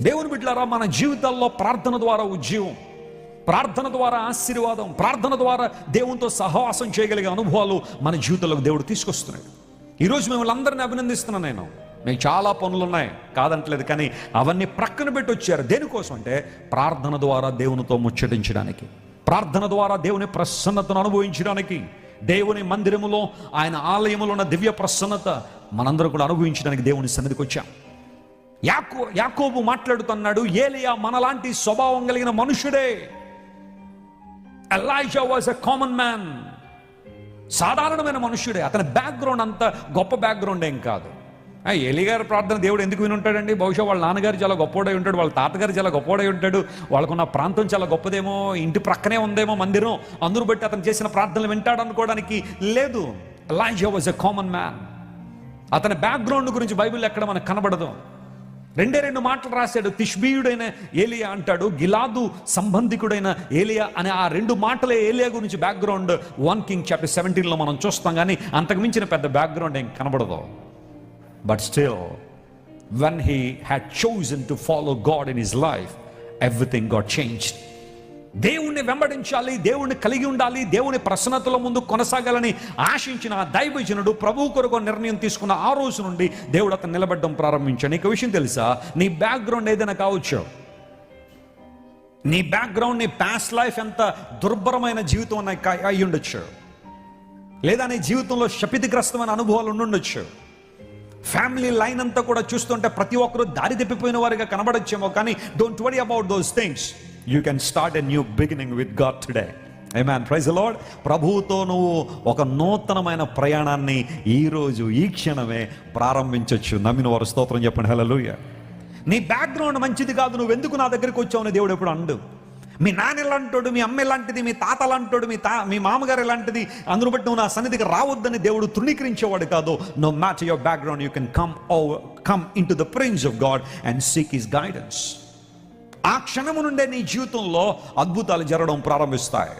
దేవుని బిడ్డలారా మన జీవితాల్లో ప్రార్థన ద్వారా ఉజ్జీవం ప్రార్థన ద్వారా ఆశీర్వాదం ప్రార్థన ద్వారా దేవునితో సహవాసం చేయగలిగే అనుభవాలు మన జీవితంలోకి దేవుడు తీసుకొస్తున్నాడు. ఈరోజు మిమ్మల్ని అందరిని అభినందిస్తున్నాను నేను. మీకు చాలా పనులు ఉన్నాయి కాదంటలేదు కానీ అవన్నీ ప్రక్కన పెట్టి వచ్చారు. దేనికోసం అంటే ప్రార్థన ద్వారా దేవునితో ముచ్చటించడానికి ప్రార్థన ద్వారా దేవుని ప్రసన్నతను అనుభవించడానికి దేవుని మందిరములో ఆయన ఆలయములో ఉన్న దివ్య ప్రసన్నత మనందరం కూడా అనుభవించడానికి దేవుని సన్నిధికి వచ్చాం. యాకో యాకోబు మాట్లాడుతున్నాడు ఏలియా మనలాంటి స్వభావం కలిగిన మనుషుడే. Elijah was a common man. సాధారణమైన మనుష్యుడే అతని బ్యాక్గ్రౌండ్ అంత గొప్ప బ్యాక్గ్రౌండ్ ఏం కాదు. ఆ ఎలిగారి ప్రార్థన దేవుడు ఎందుకు విని ఉంటాడండి? బహుశా వాళ్ళ నాన్నగారు చాలా గొప్పోడై ఉంటాడు వాళ్ళ తాతగారు చాలా గొప్పోడై ఉంటాడు వాళ్ళకున్న ప్రాంతం చాలా గొప్పదేమో ఇంటి ప్రక్కనే ఉందేమో మందిరం అందరూ బట్టి అతను చేసిన ప్రార్థనలు వింటాడు అనుకోవడానికి లేదు. Elijah was a common man. అతని బ్యాక్గ్రౌండ్ గురించి బైబిల్ ఎక్కడ మనకు కనబడదు. రెండే రెండు మాటలు రాశాడు. తిష్బీయుడైన ఏలియా అంటాడు గిలాదు సంబంధికుడైన ఏలియా అనే ఆ రెండు మాటలే ఏలియా గురించి బ్యాక్గ్రౌండ్ వన్ కింగ్ చాప్టర్ సెవెంటీన్లో మనం చూస్తాం కానీ అంతకు మించిన పెద్ద బ్యాక్గ్రౌండ్ ఏం కనబడదు. But still when he had chosen to follow God in his life everything God changed దేవుణ్ణి వెంబడించాలి దేవుణ్ణి కలిగి ఉండాలి దేవుని ప్రసన్నతల ముందు కొనసాగాలని ఆశించిన ఆ దైవజనుడు ప్రభు కొరకు నిర్ణయం తీసుకున్న ఆ రోజు నుండి దేవుడు అతను నిలబడడం ప్రారంభించాడు. నీకు విషయం తెలుసా? నీ బ్యాక్గ్రౌండ్ ఏదైనా కావచ్చు. నీ బ్యాక్గ్రౌండ్ నీ పాస్ట్ లైఫ్ ఎంత దుర్భరమైన జీవితం అన్న అయి ఉండొచ్చు. లేదా నీ జీవితంలో శపితిగ్రస్తమైన అనుభవాలు ఉండుండొచ్చు ఫ్యామిలీ లైన్ అంతా కూడా చూస్తుంటే ప్రతి ఒక్కరూ దారి తప్పిపోయిన వారిగా కనబడొచ్చేమో కానీ don't worry about those things you can start a new beginning with God today man praise Lord ప్రభువుతో నువ్వు ఒక నూతనమైన ప్రయాణాన్ని ఈరోజు ఈ క్షణమే ప్రారంభించవచ్చు నమ్మిన వారు స్తోత్రం చెప్పండి. హల్లెలూయా నీ బ్యాక్గ్రౌండ్ మంచిది కాదు. నువ్వు ఎందుకు నా దగ్గరికి వచ్చావు అని దేవుడు ఎప్పుడు అండు మీ నాన్న ఇలాంటోడు మీ అమ్మ ఇలాంటిది మీ తాత ఎలాంటోడు మీ తా మీ మామగారు ఎలాంటిది అందును బట్టి నువ్వు నా సన్నిధికి రావద్దని దేవుడు తృణీకరించేవాడు కాదు. No match your background you can come over come in to the prince of God and seek his guidance ఆ క్షణము నుండే నీ జీవితంలో అద్భుతాలు జరగడం ప్రారంభిస్తాయి.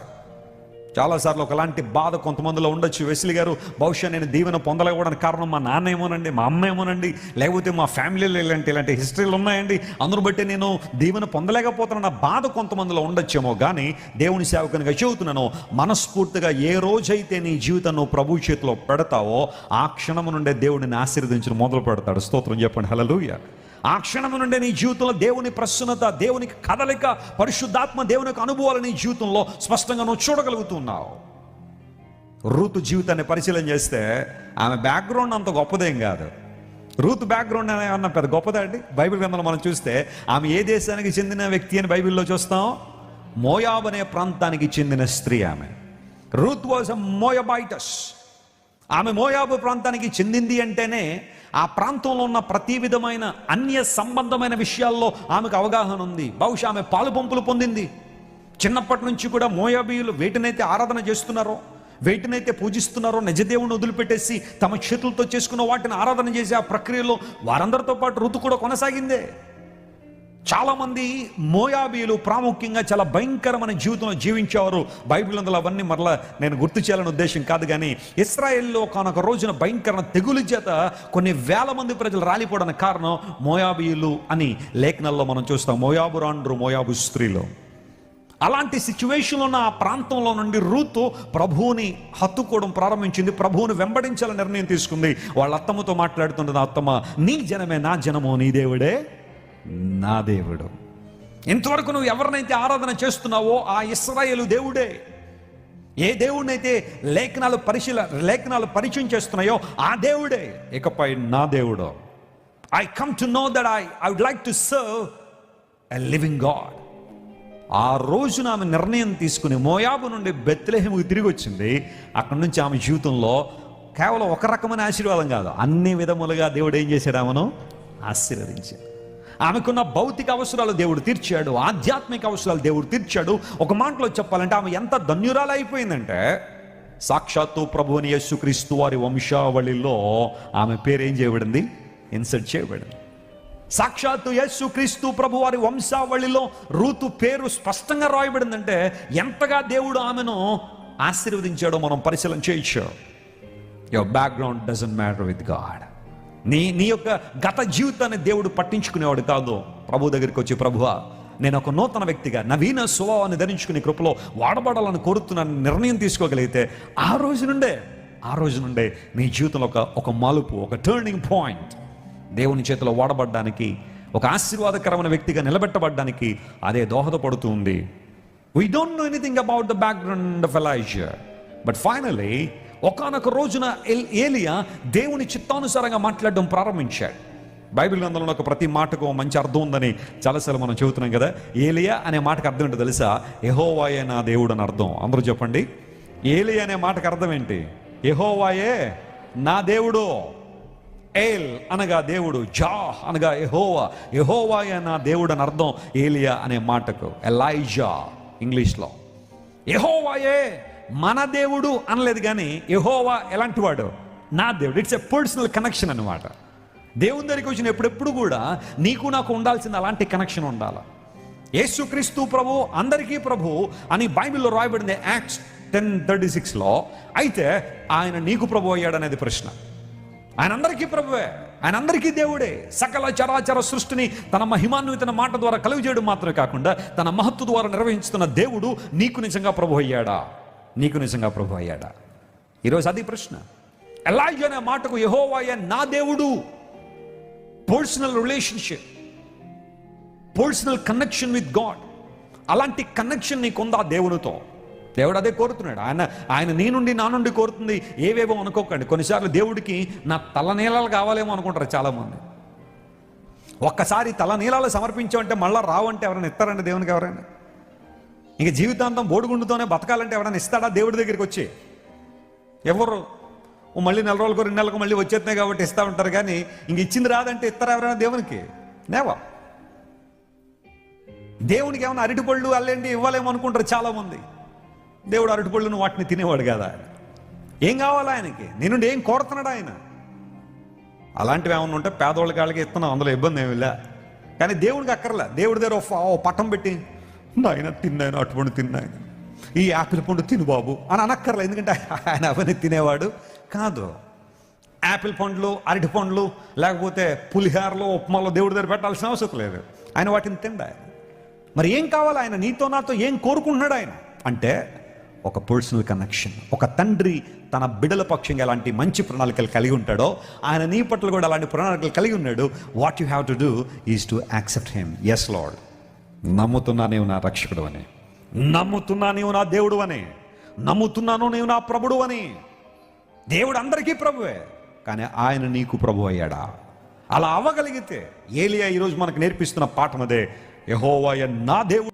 చాలాసార్లు ఒకలాంటి బాధ కొంతమందిలో ఉండొచ్చు. వెసిలి గారు బహుశా నేను దీవెన పొందలేకపోవడానికి కారణం మా నాన్న ఏమోనండి మా అమ్మ ఏమోనండి లేకపోతే మా ఫ్యామిలీలో ఇలాంటి ఇలాంటి హిస్టరీలు ఉన్నాయండి. అందును బట్టి నేను దీవెన పొందలేకపోతున్నా బాధ కొంతమందిలో ఉండొచ్చేమో కానీ దేవుని సేవకునిగా చెబుతున్నాను మనస్ఫూర్తిగా ఏ రోజైతే నీ జీవితం నువ్వు ప్రభు చేతిలో పెడతావో ఆ క్షణము నుండే దేవుడిని ఆశీర్వదించడం మొదలు పెడతాడు స్తోత్రం చెప్పండి. హల్లెలూయా. ఆ క్షణం నుండి నీ జీవితంలో దేవుని ప్రసన్నత దేవునికి కదలిక పరిశుద్ధాత్మ దేవుని యొక్క అనుభవాలు నీ జీవితంలో స్పష్టంగా నువ్వు చూడగలుగుతున్నావు. రూతు జీవితాన్ని పరిశీలన చేస్తే ఆమె బ్యాక్గ్రౌండ్ అంత గొప్పదేం కాదు. రూత్ బ్యాక్గ్రౌండ్ అన్న పెద్ద గొప్పదా అండి? బైబిల్ గ్రంథంలో మనం చూస్తే ఆమె ఏ దేశానికి చెందిన వ్యక్తి అని బైబిల్లో చూస్తాం? మోయాబ్ అనే ప్రాంతానికి చెందిన స్త్రీ ఆమె. రూత్ వాజ్ అ మోయబైటస్ ఆమె మోయాబు ప్రాంతానికి చెందింది అంటేనే ఆ ప్రాంతంలో ఉన్న ప్రతి విధమైన అన్య సంబంధమైన విషయాల్లో ఆమెకు అవగాహన ఉంది. బహుశా ఆమె పాలు పంపులు పొందింది. చిన్నప్పటి నుంచి కూడా మోయాబీయులు వేటినైతే ఆరాధన చేస్తున్నారో వేటినైతే పూజిస్తున్నారో నిజదేవుని వదిలిపెట్టేసి తమ చేతులతో చేసుకున్న వాటిని ఆరాధన చేసే ఆ ప్రక్రియలో వారందరితో పాటు ఋతు కూడా కొనసాగిందే. చాలామంది మోయాబీలు ప్రాముఖ్యంగా చాలా భయంకరమైన జీవితంలో జీవించేవారు బైబిల్ అందులో అవన్నీ మరలా నేను గుర్తు చేయాలని ఉద్దేశం కాదు కానీ ఇస్రాయెల్లో ఒకనొక రోజున భయంకరమైన తెగులు చేత కొన్ని వేల మంది ప్రజలు రాలిపోవడానికి కారణం మోయాబీయులు అని లేఖనాల్లో మనం చూస్తాం. మోయాబు రాండ్రు మోయాబు స్త్రీలు. అలాంటి సిచ్యువేషన్లో ఉన్న ఆ ప్రాంతంలో నుండి రూతు ప్రభువుని హత్తుకోవడం ప్రారంభించింది. ప్రభువుని వెంబడించాలని నిర్ణయం తీసుకుంది. వాళ్ళ అత్తమ్మతో మాట్లాడుతుంటుంది అత్తమ్మ నీ జనమే నా జనము నీ దేవుడే నా దేవుడు ఇంతవరకు నువ్వు ఎవరినైతే ఆరాధన చేస్తున్నావో ఆ ఇస్రాయేలు దేవుడే. ఏ దేవుడినైతే లేఖనాలు పరిశీల లేఖనాలు పరిచయం చేస్తున్నాయో ఆ దేవుడే. ఇకపై నా దేవుడు. I come to know that I I would like to serve a living God ఆ రోజున ఆమె నిర్ణయం తీసుకుని మోయాబు నుండి బెత్లెహేముకి తిరిగి వచ్చింది. అక్కడి నుంచి ఆమె జీవితంలో కేవలం ఒక రకమైన ఆశీర్వాదం కాదు అన్ని విధములుగా దేవుడు ఏం చేశాడు ఆమెను? ఆశీర్వదించాడు. ఆమెకున్న భౌతిక అవసరాలు దేవుడు తీర్చాడు ఆధ్యాత్మిక అవసరాలు దేవుడు తీర్చాడు. ఒక మాటలో చెప్పాలంటే ఆమె ఎంత ధన్యురాలు అయిపోయిందంటే సాక్షాత్తు ప్రభువుని యేసుక్రీస్తు వారి వంశావళిలో ఆమె పేరేం చేయబడింది? ఇన్సర్ట్ చేయబడింది. సాక్షాత్తు యేసు క్రీస్తు ప్రభు వారి వంశావళిలో రూతు పేరు స్పష్టంగా రాయబడిందంటే ఎంతగా దేవుడు ఆమెను ఆశీర్వదించాడో మనం పరిశీలన చేయొచ్చు. Your background doesn't matter with God నీ నీ యొక్క గత జీవితాన్ని దేవుడు పట్టించుకునేవాడు కాదు. ప్రభు దగ్గరికి వచ్చి ప్రభువా నేను ఒక నూతన వ్యక్తిగా నవీన స్వభావాన్ని ధరించుకునే కృపలో వాడబడాలని కోరుతున్నాను నిర్ణయం తీసుకోగలిగితే ఆ రోజు నుండే ఆ రోజు నుండే నీ జీవితంలో ఒక ఒక మలుపు ఒక టర్నింగ్ పాయింట్ దేవుని చేతిలో వాడబడ్డానికి ఒక ఆశీర్వాదకరమైన వ్యక్తిగా నిలబెట్టబడ్డానికి అదే దోహదపడుతూ ఉంది. We don't know anything about the background of Elijah but finally ఒకనొక రోజున ఎల్- ఏలియా దేవుని చిత్తానుసారంగా మాట్లాడడం ప్రారంభించాడు. బైబిల్ గ్రంథంలో ఒక ప్రతి మాటకు మంచి అర్థం ఉందని చాలాసార్లు మనం చెబుతున్నాం కదా. ఏలియా అనే మాటకు అర్థం ఏంటో తెలుసా? ఎహోవాయే నా దేవుడు అని అర్థం. అందరూ చెప్పండి. ఏలియా అనే మాటకు అర్థం ఏంటి? ఎహోవాయే నా దేవుడు. ఏల్ అనగా దేవుడు. జా అనగా ఎహోవా ఎహోవాయే నా దేవుడు అని అర్థం ఏలియా అనే మాటకు. ఎలైజా ఇంగ్లీష్లో. ఎహోవాయే మన దేవుడు అనలేదు కానీ యహోవా ఎలాంటి వాడు నా దేవుడు. ఇట్స్ ఎ పర్సనల్ కనెక్షన్ అన్నమాట. దేవుని దగ్గరికి వచ్చిన ఎప్పుడెప్పుడు కూడా నీకు నాకు ఉండాల్సింది అలాంటి కనెక్షన్ ఉండాలి. యేసుక్రీస్తు ప్రభు అందరికీ ప్రభు అని బైబిల్లో రాయబడింది యాక్ట్స్ టెన్ థర్టీ సిక్స్లో అయితే ఆయన నీకు ప్రభు అయ్యాడనేది ప్రశ్న. ఆయన అందరికీ ప్రభువే. ఆయన అందరికీ దేవుడే. సకల చరాచర సృష్టిని తన మహిమాన్వితన మాట ద్వారా కలుగు చేయడం మాత్రమే కాకుండా తన మహత్తు ద్వారా నిర్వహించుతున్న దేవుడు నీకు నిజంగా ప్రభు అయ్యాడా? నీకు నిజంగా ప్రభు అయ్యాడా? ఈరోజు అది ప్రశ్న. ఎలాగే అనే మాటకు యహోవాయ నా దేవుడు. Personal relationship personal connection with God అలాంటి కనెక్షన్ నీకుందా దేవునితో? దేవుడు అదే కోరుతున్నాడు. ఆయన ఆయన నీ నుండి నా నుండి కోరుతుంది. ఏవేవో అనుకోకండి. కొన్నిసార్లు దేవుడికి నా తల కావాలేమో అనుకుంటారు చాలామంది. ఒక్కసారి తల సమర్పించామంటే మళ్ళీ రావంటే ఎవరైనా ఇస్తారండి దేవునికి ఎవరైనా? ఇంక జీవితాంతం బోడిగుండుతోనే బతకాలంటే ఎవరైనా ఇస్తాడా దేవుడి దగ్గరికి వచ్చి? ఎవరు? మళ్ళీ నెల రోజులకు రెండు నెలలకు మళ్ళీ వచ్చేస్తున్నాయి కాబట్టి ఇస్తా ఉంటారు కానీ ఇంక ఇచ్చింది రాదంటే ఇస్తారా ఎవరైనా దేవునికి? నేవా? దేవునికి ఏమైనా అరటిపళ్ళు అల్లండి ఇవ్వలేమో అనుకుంటారు చాలామంది. దేవుడు అరటిపళ్ళును వాటిని తినేవాడు కదా? ఏం కావాలి ఆయనకి? నేను ఏం కోరుతున్నాడు ఆయన? అలాంటివి ఏమైనా ఉంటే పేదవాళ్ళ కాళ్ళకి ఇస్తున్నాం అందులో ఇబ్బంది ఏమిలే కానీ దేవుడికి అక్కర్లే. దేవుడి దగ్గర ఓ పట్టం పెట్టి నాయన తిన్నాయన అటువంటి తిన్నాయన? ఈ యాపిల్ పండు తిను బాబు అని అనక్కర్లే ఎందుకంటే ఆయన అవన్నీ తినేవాడు కాదు. యాపిల్ పండ్లు అరటి పండ్లు లేకపోతే పులిహారలో ఉప్మాలో దేవుడి దగ్గర పెట్టాల్సిన అవసరం లేదు. ఆయన వాటిని తిండా మరి ఏం కావాలి ఆయన? నీతో నాతో ఏం కోరుకుంటున్నాడు ఆయన? అంటే ఒక పర్సనల్ కనెక్షన్ ఒక తండ్రి తన బిడల పక్షంగా ఎలాంటి మంచి ప్రణాళికలు కలిగి ఉంటాడో ఆయన నీ పట్ల కూడా అలాంటి ప్రణాళికలు కలిగి ఉన్నాడు. What you have to do is to accept him as Lord నమ్ముతున్నా నీవు నా రక్షకుడు అని. నమ్ముతున్నా నీవు నా దేవుడు అని. నమ్ముతున్నాను నీవు నా ప్రభుడు అని. దేవుడు అందరికీ ప్రభువే. కానీ ఆయన నీకు ప్రభు అయ్యాడా? అలా అవ్వగలిగితే ఏలియా ఈరోజు మనకు నేర్పిస్తున్న పాఠం అదే. యహోవాయ నా దేవుడు.